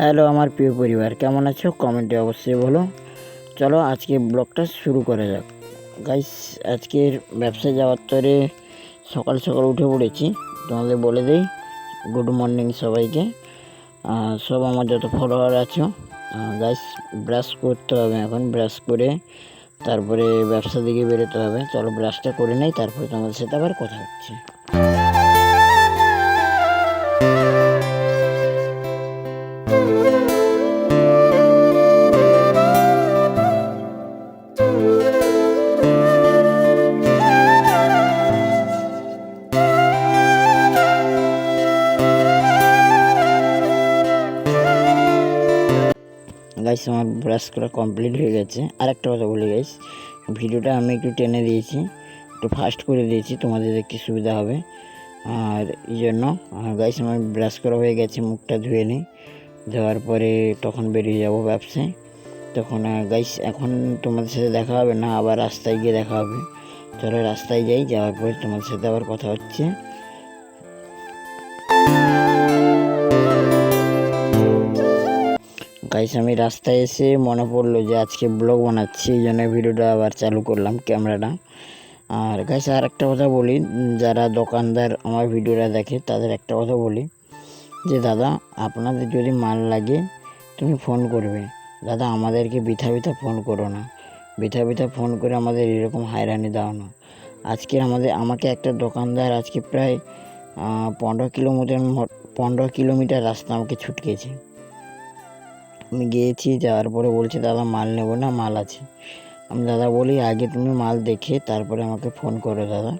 Hello আমার প্রিয় পরিবার, কেমন আছো? কমেন্টে অবশ্যই বলো। চলো আজকে ব্লগটা শুরু করা যাক। গাইস আজকের ব্যবসায় যাওয়ার তরে সকাল সকাল উঠে পড়েছি। তোমাদের বলে দিই গুড মর্নিং সবাইকে। সব আমার যত ফলোয়ার আছো গাইস ব্রাশ করতে হবে এখন ব্রাশ করে তারপরে ব্যবসা দিকে বেরোতে হবে। চলো ব্রাশটা করে নেই, তারপরে তোমাদের সাথে আবার কথা হচ্ছে। গাইস আমার ব্রাশ করা কমপ্লিট হয়ে গেছে। আর একটা কথা বলি গাইস ভিডিওটা আমি একটু টেনে দিয়েছি, একটু ফাস্ট করে দিয়েছি, তোমাদের দেখতে সুবিধা হবে। আর এই জন্য গাইস আমার ব্রাশ করা হয়ে গেছে, মুখটা ধুয়ে নিই। ধোয়ার পরে তখন বেরিয়ে যাব ব্যবসায়। তখন গাইস এখন তোমাদের সাথে দেখা হবে না, আবার রাস্তায় গিয়ে দেখা হবে। চলো রাস্তায় যাই, যাওয়ার পরে তোমাদের সাথে আবার কথা হচ্ছে। গাইস আমি রাস্তায় এসে মনে পড়ল যে আজকে ব্লগ বানাচ্ছি, এই জন্য ভিডিওটা আবার চালু করলাম ক্যামেরাটা। আর গাইস আর একটা কথা বলি, যারা দোকানদার আমার ভিডিওটা দেখে, তাদের একটা কথা বলি যে, দাদা, আপনাদের যদি মাল লাগে, তুমি ফোন করবে। দাদা, আমাদেরকে বিথা বিথা ফোন করো না। বিথা বিথা ফোন করে আমাদের এরকম হায়রানি দাও না। আজকের আমাদের, আমাকে একটা দোকানদার আজকে প্রায় পনেরো কিলোমিটার পনেরো কিলোমিটার রাস্তা আমাকে ছুটকেছে। আমি গিয়েছি, যাওয়ার পরে বলছে, দাদা, মাল নেব না, মাল আছে। আমি দাদা বলি, আগে তুমি মাল দেখে তারপরে আমাকে ফোন করো দাদা।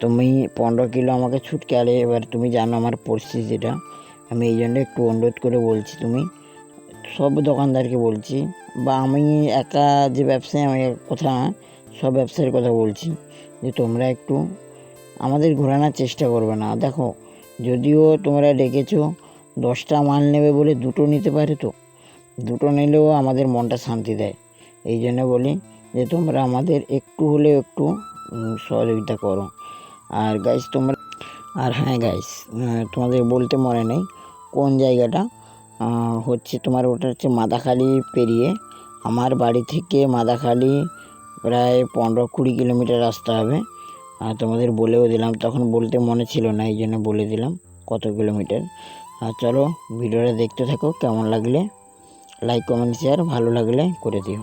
তুমি পনেরো কিলো আমাকে ছুটকে আলে, এবার তুমি জানো আমার পরিস্থিতিটা। আমি এই জন্য একটু অনুরোধ করে বলছি তুমি, সব দোকানদারকে বলছি বা আমি একা যে ব্যবসায়ী, আমি কথা সব ব্যবসার কথা বলছি যে তোমরা একটু আমাদের ঘোরানোর চেষ্টা করবে না। দেখো, যদিও তোমরা ডেকেছো, দশটা মাল নেবে বলে দুটো নিতে পারে তো। দুটো নিলেও আমাদের মনটা শান্তি দেয়। এই জন্য বলি যে, তোমরা আমাদের একটু হলেও একটু সহযোগিতা করো। আর গাইস তোমরা, আর হ্যাঁ গাইস তোমাদের বলতে মনে নেই কোন জায়গাটা হচ্ছে তোমার ওটা হচ্ছে মাদাখালি পেরিয়ে আমার বাড়ি থেকে মাদাখালি প্রায় পনেরো কুড়ি কিলোমিটার রাস্তা হবে। আর তোমাদের বলেও দিলাম, তখন বলতে মনে ছিল না, এই জন্য বলে দিলাম কত কিলোমিটার। আর চলো, ভিডিওটা দেখতে থাকো, কেমন লাগলে। লাইক কমেন্ট শেয়ার ভালো লাগলে করে দিও।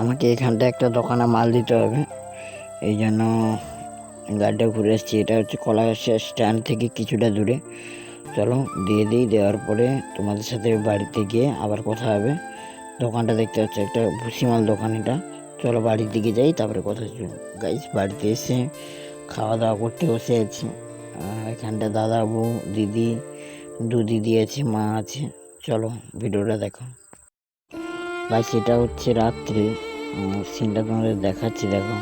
আমাকে এখানটা একটা দোকানে মাল দিতে হবে। এই জন্য গাড়িটা ঘুরে এসেছি। এটা হচ্ছে কলাগাছের স্ট্যান্ড থেকে কিছুটা দূরে। চলো, দিয়ে দিই। দেওয়ার পরে তোমাদের সাথে বাড়িতে গিয়ে আবার কথা হবে। দোকানটা দেখতে হচ্ছে একটা ভুসিমাল দোকান এটা। চলো বাড়ির দিকে যাই, তারপরে কথা হচ্ছে। গাইস বাড়িতে এসে খাওয়া দাওয়া করতে বসে আছি। এখানটা দাদা বউ দিদি, দু দিদি আছে, মা আছে। চলো, ভিডিওটা দেখো। গাইস এটা হচ্ছে রাত্রি। সিনটা তোমাদের দেখাচ্ছি, দেখো।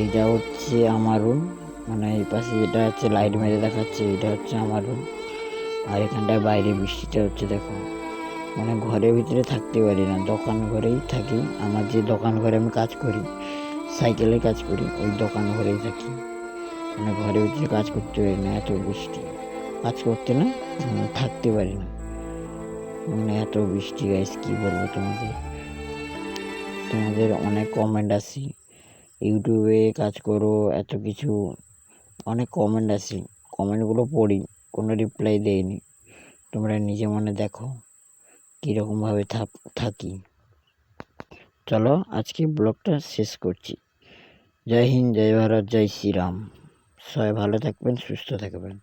এইটা হচ্ছে আমার রুম মানে এই পাশে যেটা হচ্ছে লাইট মেরে দেখাচ্ছে, এটা হচ্ছে আমার রুম আর এখানটায় বাইরে বৃষ্টিটা হচ্ছে, দেখো। মানে ঘরের ভিতরে থাকতে পারি না, দোকান ঘরেই থাকি। আমার যে দোকান ঘরে আমি কাজ করি সাইকেলের কাজ করি, ওই দোকান ঘরেই থাকি। মানে ঘরের ভিতরে কাজ করতে পারি না, এত বৃষ্টি। কাজ করতে না থাকতে পারি না। মানে এত বৃষ্টি গাইস কি বলব তোমাদের? তোমাদের অনেক কমেন্ট আসি। ইউটিউবে কাজ করো, এত কিছু অনেক কমেন্ট আসি। কমেন্টগুলো পড়ি, কোনো রিপ্লাই দেয়নি তোমরা নিজে মনে দেখো কীরকমভাবে থাকি। চলো আজকে ব্লগটা শেষ করছি। জয় হিন্দ, জয় ভারত, জয় শ্রীরাম। সবাই ভালো থাকবেন, সুস্থ থাকবেন।